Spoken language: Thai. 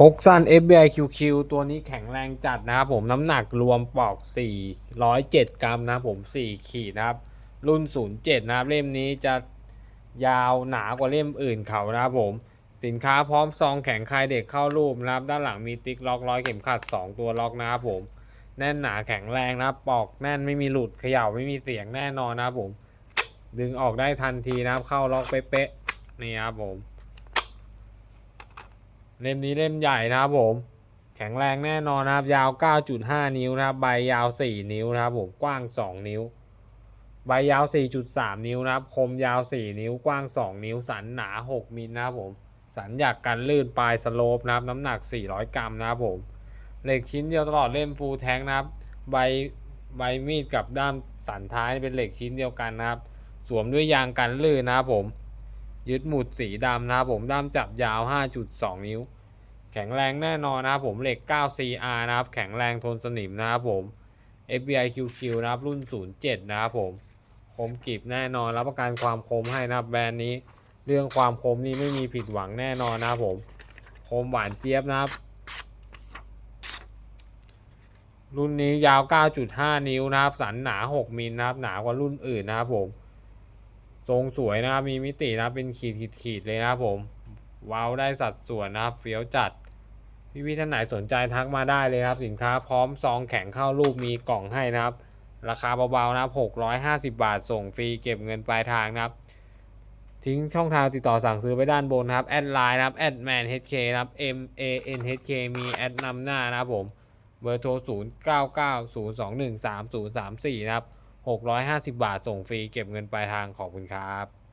พกสั้น FBI QQ ตัวนี้แข็งแรงจัดนะครับผมน้ำหนักรวมปลอก 407 กรัมนะครับผม 4 ขีดนะครับ รุ่น 07 นะครับ เล่มนี้จะยาวหนากว่าเล่มอื่นเขานะครับผม สินค้าพร้อมซองแข็งคลายเด็กเข้ารูปนะครับ ด้านหลังมีติ๊กล็อกร้อยเข็มขัด 2 ตัวล็อกนะครับผม แน่นหนาแข็งแรงนะครับ ปอกแน่นไม่มีหลุดเขย่าไม่มีเสียงแน่นอนนะครับผม ดึงออกได้ทันทีนะครับเข้าล็อกเป๊ะๆนี่ครับผม เล่มนี้เล่มใหญ่นะครับผม แข็งแรงแน่นอนนะครับ ยาว 9.5 นิ้วนะครับ ใบยาว 4 นิ้วนะครับผม กว้าง 2 นิ้ว ใบยาว 4.3 นิ้วนะครับ คมยาว 4 นิ้ว กว้าง 2 นิ้ว สันหนา 6มิลนะครับผม สันอยากกันลื่นปลายสโลปนะครับ น้ำหนัก 400 กรัมนะครับผม เหล็กชิ้นเดียวตลอดเล่มฟูลแท้งนะครับ ใบใบมีดกับด้ามสันท้ายเป็นเหล็กชิ้นเดียวกันนะครับ สวมด้วยยางกันลื่นนะครับผม ยึดหมุดสีดำนะครับผมด้ามจับยาว 5.2 นิ้ว แข็งแรงแน่นอนนะครับผมเหล็ก 9CR นะครับแข็งแรงทนสนิมนะครับผม FBI QQ นะครับรุ่น 07 นะครับผม คมกริบแน่นอนรับประกันความคมให้นะครับแบรนด์นี้ เรื่องความคมนี่ไม่มีผิดหวังแน่นอนนะครับผม คมหวานเจี๊ยบนะครับ รุ่นนี้ยาว 9.5 นิ้วนะครับ สันหนา 6มิลนะครับ หนากว่ารุ่นอื่นนะครับผม ทรงสวยนะครับมีมิตินะเป็นขีดขีดขีดเลยนะครับผมว้าวได้สัดส่วนนะครับเฟี้ยวจัดพี่พี่ๆท่านไหนสนใจทักมาได้เลยครับ สินค้าพร้อมซองแข็งเข้ารูปมีกล่องให้นะครับ ราคาเบาๆนะครับ 650 บาทส่งฟรีเก็บเงินปลายทางนะครับ ทิ้งช่องทางติดต่อสั่งซื้อไว้ด้านบนนะครับ แอดไลน์นะครับแอดแมน HK นะครับ M A N H K มีแอดนำหน้านะครับผม เบอร์โทร 0 9 9 0 2 1 3 0 3 4 นะครับ 650 บาทส่งฟรีเก็บเงินปลายทางขอบคุณครับ